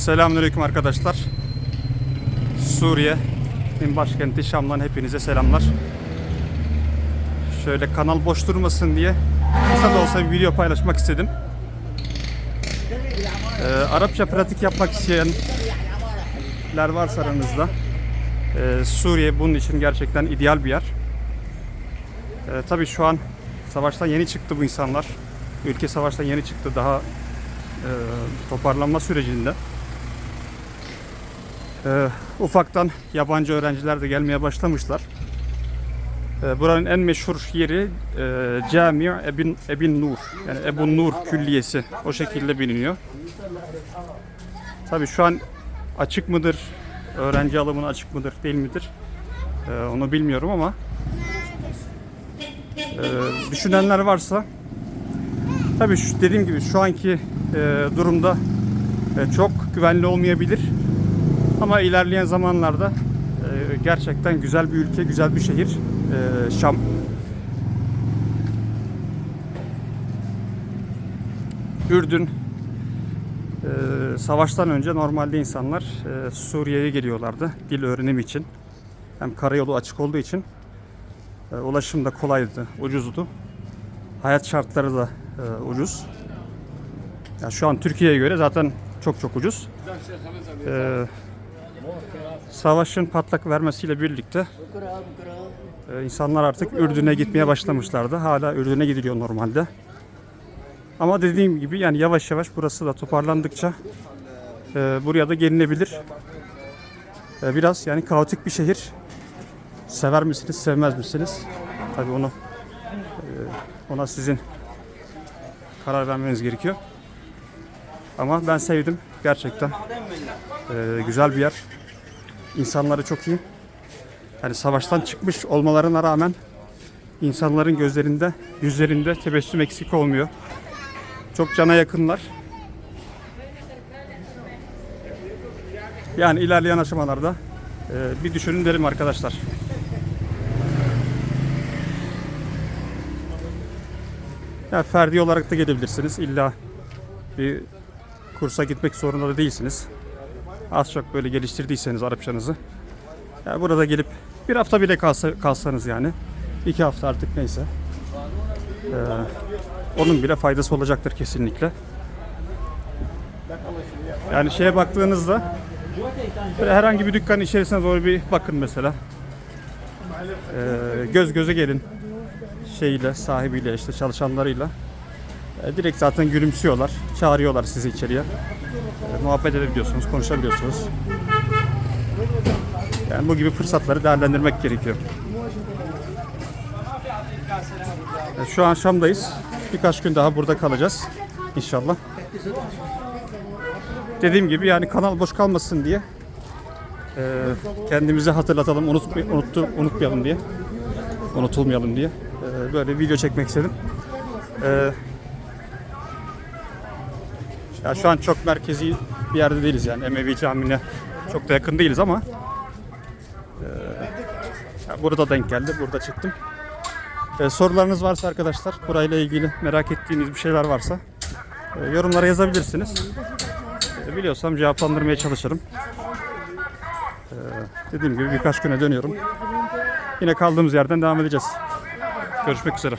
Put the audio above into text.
Selamünaleyküm arkadaşlar. Suriye'nin başkenti Şam'dan hepinize selamlar. Şöyle kanal boş durmasın diye kısa da olsa bir video paylaşmak istedim. Ee, Arapça pratik yapmak isteyenler varsa aranızda e, Suriye bunun için gerçekten ideal bir yer. E, tabii şu an savaştan yeni çıktı bu insanlar. Ülke savaştan yeni çıktı. Daha e, toparlanma sürecinde. E, ufaktan yabancı öğrenciler de gelmeye başlamışlar. E, buranın en meşhur yeri e, Cami Ebin, Ebin Nur. Yani Ebu Nur Külliyesi. O şekilde biliniyor. Tabii şu an açık mıdır? Öğrenci alımına açık mıdır, değil midir? E, onu bilmiyorum ama e, düşünenler varsa Tabii şu, dediğim gibi şu anki e, durumda e, çok güvenli olmayabilir. Ama ilerleyen zamanlarda e, gerçekten güzel bir ülke, güzel bir şehir e, Şam. Ürdün e, savaştan önce normalde insanlar Suriye'ye geliyorlardı dil öğrenimi için. Hem karayolu açık olduğu için ulaşım da kolaydı, ucuzdu. Hayat şartları da ucuz. Ya şu an Türkiye'ye göre zaten çok çok ucuz. E, savaşın patlak vermesiyle birlikte e, insanlar artık Ürdün'e gitmeye başlamışlardı. Hala Ürdün'e gidiliyor normalde. Ama dediğim gibi yani yavaş yavaş burası da toparlandıkça e, buraya da gelinebilir. E, biraz yani kaotik bir şehir. Sever misiniz, sevmez misiniz? Tabii onu ona sizin karar vermeniz gerekiyor. Ama ben sevdim gerçekten. Ee, güzel bir yer. İnsanları çok iyi. Yani savaştan çıkmış olmalarına rağmen insanların gözlerinde, yüzlerinde tebessüm eksik olmuyor. Çok cana yakınlar. Yani ilerleyen aşamalarda e, bir düşünün derim arkadaşlar. Ya ferdi olarak da gelebilirsiniz. İlla bir kursa gitmek zorunda da değilsiniz. Az çok böyle geliştirdiyseniz Arapçanızı. Ya burada gelip bir hafta bile kalsa, kalsanız yani. iki hafta artık neyse. Ee, onun bile faydası olacaktır kesinlikle. Yani şeye baktığınızda böyle herhangi bir dükkanın içerisine doğru bir bakın mesela. Ee, göz göze gelin şeyiyle, sahibiyle, işte çalışanlarıyla e, direkt zaten gülümsüyorlar, çağırıyorlar sizi içeriye. E, muhabbet edebiliyorsunuz, konuşabiliyorsunuz. Yani bu gibi fırsatları değerlendirmek gerekiyor. E, şu an Şam'dayız. Birkaç gün daha burada kalacağız inşallah. Dediğim gibi yani kanal boş kalmasın diye e, kendimizi hatırlatalım, unutma, unuttu, unutmayalım diye, unutulmayalım diye e, böyle video çekmek istedim. E, ya şu an çok merkezi bir yerde değiliz yani Emevi Camii'ne çok da yakın değiliz ama e, burada denk geldi, burada çıktım. E, sorularınız varsa arkadaşlar burayla ilgili merak ettiğiniz bir şeyler varsa e, yorumlara yazabilirsiniz. E, biliyorsam cevaplandırmaya çalışırım. E, dediğim gibi birkaç güne dönüyorum. Yine kaldığımız yerden devam edeceğiz. Görüşmek üzere.